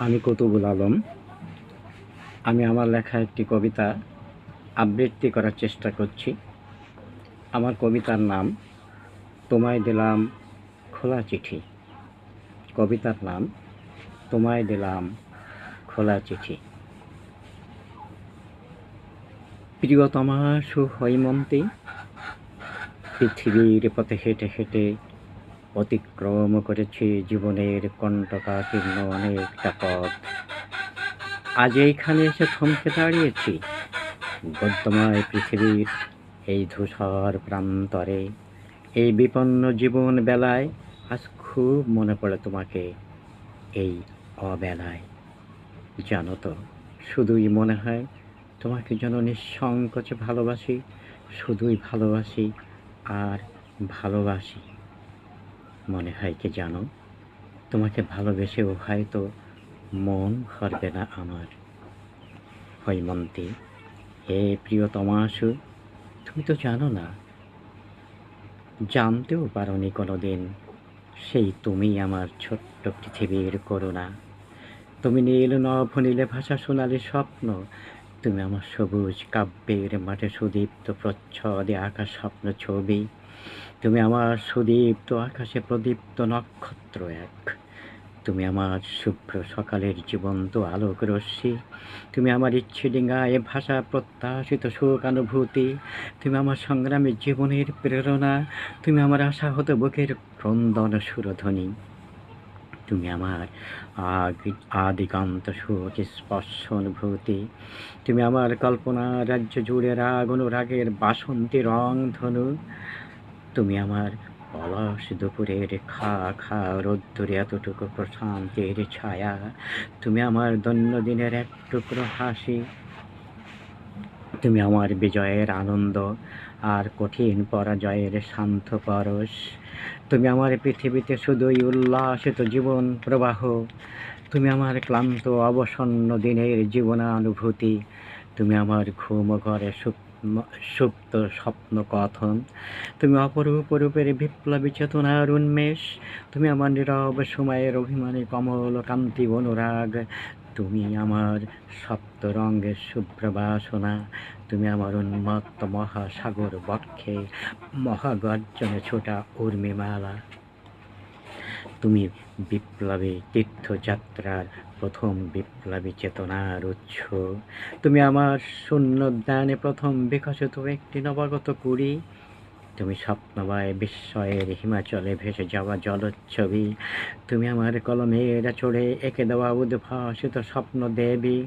আমি কতুবুল আলম। আমি আমার লেখা একটি কবিতা আবৃত্তি করার চেষ্টা করছি। আমার কবিতার নাম, তোমায় দিলাম খোলা চিঠি। কবিতার নাম, তোমায় দিলাম খোলা চিঠি। প্রিয়তমা সুহৈমন্তী, পৃথিবীর পথে হেঁটে হেঁটে অতিক্রম করেছি জীবনের কণ্টকাকীর্ণ অনেকটা পথ। আজ এইখানে এসে থমকে দাঁড়িয়েছি। গদ্যময় পৃথিবীর এই ধূসর প্রান্তরে। এই বিপন্ন জীবন বেলায় আজ খুব মনে পড়ে তোমাকে এই অবেলায়। জানো তো, শুধুই মনে হয় তোমাকে যেন নিঃসংকোচে ভালোবাসি, শুধুই ভালোবাসি আর ভালোবাসি। মনে হয় কি জানো? তোমাকে ভালোবেসেও হয়তো মন ভরবে না আমার। হৈমন্তী হে প্রিয়তমাশু তুমি তো জানো না, জানতেও পারোনি কোনো দিন সেই তুমি আমার ছোট্ট পৃথিবীর করুণা। তুমি নীল নভ নীলে ভাষা শোনালে স্বপ্ন, তুমি আমার সবুজ কাব্যের মাঠে সুদীপ্ত প্রচ্ছদে আকাশ স্বপ্ন ছবি। তুমি আমার সুদীপ্ত আকাশে প্রদীপ্ত নক্ষত্র এক। তুমি আমার শুভ্র সকালের জীবন্ত আলোক রশ্মি। তুমি আমার ইচ্ছে ডিঙ্গায় ভাষা প্রত্যাশিত সুখ অনুভূতি। তুমি আমার সংগ্রামের জীবনের প্রেরণা। তুমি আমার আশা হতো বুকের ক্রন্দন সুরধ্বনি। তুমি আমার আগ- আদিকান্ত সুখ স্পর্শ অনুভূতি। তুমি আমার কল্পনা রাজ্য জুড়ে রাগ অনুরাগের বাসন্তী রং ধনু। তুমি আমার অলস দুপুরের খা খা রোদ্দুরে এতটুকু প্রশান্তির ছায়া, তুমি আমার দৈনন্দিনের এক টুকরো হাসি, তুমি আমার বিজয়ের আনন্দ আর কঠিন পরাজয়ের শান্ত পরশ, তুমি আমার পৃথিবীতে শুধুই উল্লাসিত জীবন প্রবাহ, তুমি আমার ক্লান্ত অবসন্ন দিনের জীবনানুভূতি, তুমি আমার ঘুম ঘরে সুপ্ত স্বপ্ন কথন। তুমি অপরূপ বিপ্লবী চেতনার উন্মেষ। তুমি আমার নীরব সময়ের অভিমানী কমল কান্তি অনুরাগ। তুমি আমার সপ্ত রঙের শুভ্র বাসনা। তুমি আমার উন্মত্ত মহাসাগর বক্ষে। মহাগর্জনে ছোটা উর্মিমালা। তুমি বিপ্লবী তীর্থযাত্রার প্রথম বিপ্লবী চেতনার উৎস। তুমি আমার শূন্য জ্ঞানে প্রথম বিকশিত একটি নবাগত কুড়ি। তুমি স্বপ্নময় বিস্ময়ের হিমাচলে ভেসে যাওয়া জলচ্ছবি। তুমি আমার কলমের চড়ে এঁকে দেওয়া উদ্ভাসিত স্বপ্ন দেবী।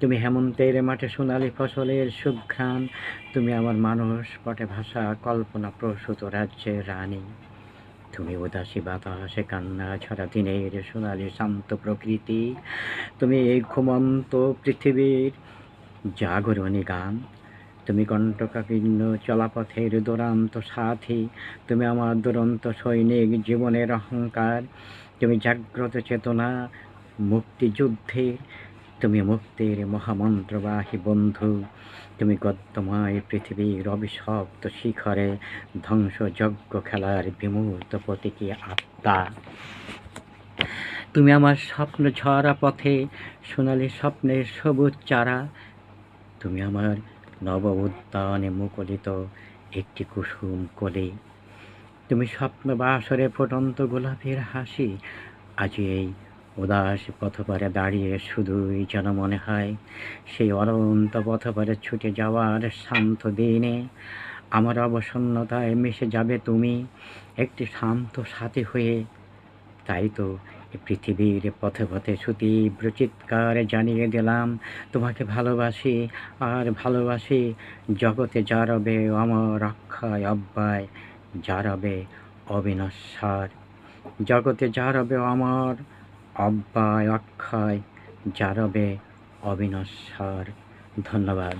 তুমি হেমন্তের মাঠে সোনালি ফসলের সুঘ্রাণ। তুমি আমার মানুষ পটে ভাষা কল্পনা প্রসূত রাজ্যের রানী। তুমি উদাসী বাতাসে কান্না ছড়া দিনের সোনালি শান্ত প্রকৃতি, তুমি এই ঘুমন্ত পৃথিবীর জাগরণী গান, তুমি কণ্টকাকীর্ণ চলাপথের দুরান্ত সাথী, তুমি আমার দুরন্ত সৈনিক জীবনের অহংকার, তুমি জাগ্রত চেতনা, মুক্তিযুদ্ধে তুমি মুক্তির মহামন্ত্রবাহী বন্ধু। তুমি গদ্যময় পৃথিবীর অভিশপ্ত শিখরে ধ্বংসযজ্ঞ খেলার বিমূর্ত প্রতীকী আত্মা। তুমি আমার স্বপ্ন ঝরা পথে সোনালি স্বপ্নের সবুজ চারা। তুমি আমার নব উদ্যানে মুকলিত একটি কুসুম কোলে। তুমি স্বপ্ন বাসরে ফুটন্ত গোলাপের হাসি। আজ এই উদাস পথপারে দাঁড়িয়ে শুধুই যেন মনে হয়, সেই অনন্ত পথপারে ছুটে যাওয়ার শান্ত দিনে আমার অবসন্নতায় মিশে যাবে তুমি, একটি শান্ত সাথী হয়ে। তাই তো পৃথিবীর পথে পথে সুতীব্র চিৎকার জানিয়ে দিলাম, তোমাকে ভালোবাসি আর ভালোবাসি জগতে যারবে অমর অক্ষয় অব্যয়, যারবে অবিনশ্বর। জগতে যারবে অমর অব্যয় অক্ষয় যারবে অবিনশ্বর। ধন্যবাদ।